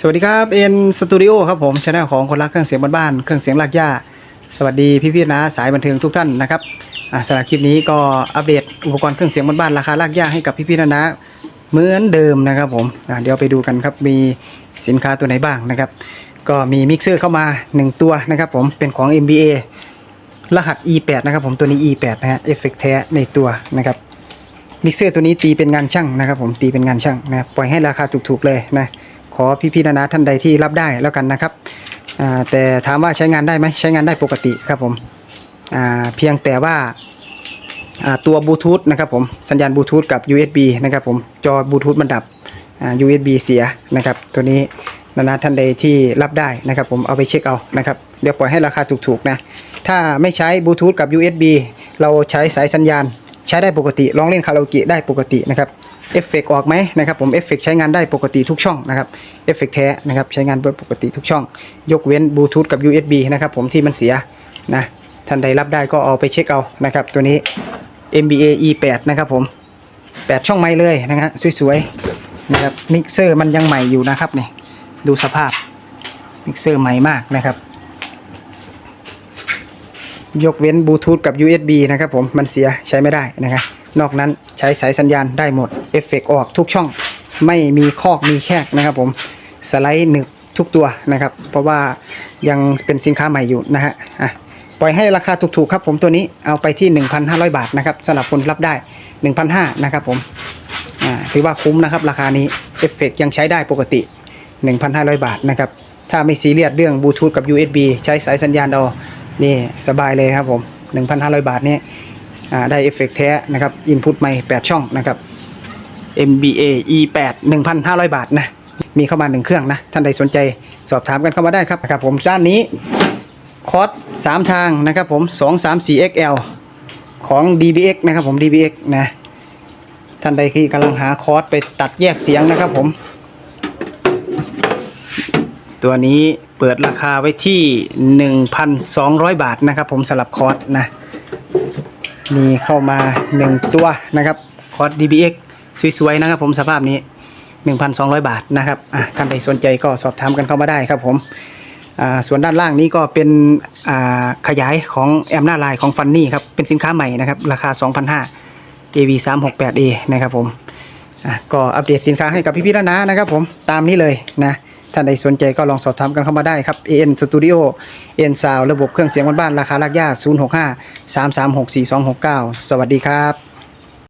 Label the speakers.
Speaker 1: สวัสดีครับเอ็นสตูดิโอครับผมช anel ของคนรักเครื่องเสียงบ้านๆเครื่องเสียงลากย่า สวัสดีพี่ๆนะสายบันเทิงทุกท่านนะครับอ่าสำหรับคลิปนี้ก็อัปเดตอุปกรณ์เครื่องเสียงบ้านๆราคาลากย่าให้กับพี่ๆนะนะเหมือนเดิมนะครับผมอ่าเดี๋ยวไปดูกันครับมีสินค้าตัวไหนบ้างนะครับ ก็มีมิกเซอร์เข้ามา 1 ตัวนะครับผมเป็นของ MBA รหัส E8 นะครับผมตัวนี้ E8 นะฮะเอฟเฟกแท้ในตัวนะครับ มิกเซอร์ตัวนี้ตีเป็นงานช่างนะครับ ผมตีเป็นงานช่างนะปล่อยให้ราคาถูกๆเลยนะขอพี่ๆนานาท่านใดที่รับได้แล้วกันนะครับแต่ถามว่าใช้งานได้ไหมใช้งานได้ปกติครับผมเพียงแต่ว่าตัวบลูทูธนะครับผมสัญญาณบลูทูธกับ USB นะครับผมจอบลูทูธมันดับ USB เสียนะครับ ตัวนี้นานาท่านใดที่รับได้นะครับ ผมเอาไปเช็คเอานะครับเดี๋ยวปล่อยให้ราคาถูกๆนะถ้าไม่ใช้บลูทูธกับ USB เราใช้สายสัญญาณ ใช้ได้ปกติร้องเล่นคาราโอเกะได้ปกตินะครับเอฟเฟกออกไหมนะครับผมเอฟเฟกใช้งานได้ปกติทุกช่องนะครับเอฟเฟกแท้นะครับใช้งานปกติทุกช่อง ยกเว้นบลูทูธกับ USB นะครับผมที่มันเสียนะท่านใดรับได้ก็เอาไปเช็คเอานะครับตัวนี้ MBA E8 นะครับผม 8 ช่องไม้เลยนะฮะสวยๆนะครับมิกเซอร์มันยังใหม่อยู่นะครับนี่ดูสภาพมิกเซอร์ใหม่มากนะครับ ยกเว้นบลูทูธกับ USB นะครับผมมันเสียใช้ไม่ได้นะครับนอกนั้นใช้สายสัญญาณได้หมดเอฟเฟกออกทุกช่อง ไม่มีคอกมีแคกนะครับผมสไลด์หนึบทุกตัวนะครับ เพราะว่ายังเป็นสินค้าใหม่อยู่นะฮะอะปล่อยให้ราคาถูกๆครับผมตัวนี้เอาไปที่ 1,500 บาทนะครับสำหรับคนรับได้ 1,500นะครับผมอ่าถือว่าคุ้มนะครับราคานี้เอฟเฟกยังใช้ได้ปกติ 1,500 บาทนะครับถ้าไม่ซีเรียสเรื่องบลูทูธกับ USB ใช้สายสัญญาณเอา นี่สบายเลยครับผม 1,500 บาทนี่อ่าได้เอฟเฟกต์แท้นะครับอินพุตใหม่ 8 ช่องนะครับ MBA E8 1,500 บาทนะ มีเข้ามา 1 เครื่องนะ ท่านใดสนใจสอบถามกันเข้ามาได้ครับนะครับผมด้านนี้คอร์ส3ทางนะครับผม 2 3 4 XL ของ DBX นะครับผม DBX นะ ท่านใดที่กำลังหาคอร์สไปตัดแยกเสียงนะครับผม ตัวนี้เปิดราคาไว้ที่ 1,200 บาทนะครับ ผมสำหรับคอร์สนะ มีเข้ามา 1 ตัวนะครับคอร์ส DBX สวยๆนะครับ ผมสภาพนี้ 1,200 บาทนะครับอะท่านใดสนใจก็สอบถามกันเข้ามาได้ครับผมอ่าส่วนด้านล่างนี้ก็เป็นอ่าขยายของแอมหน้าลายของฟันนี่ครับ เป็นสินค้าใหม่นะครับ ราคา 2,500 AV 368A นะครับผมอะก็อัปเดตสินค้าให้กับพี่ๆแล้วนะนะครับผมตามนี้เลยนะ ท่านใดสนใจก็ลองสอบถามกันเข้ามาได้ครับ AN Studio AN Sound ระบบเครื่องเสียงบ้านๆราคาลากย่า065 336 4269 สวัสดีครับ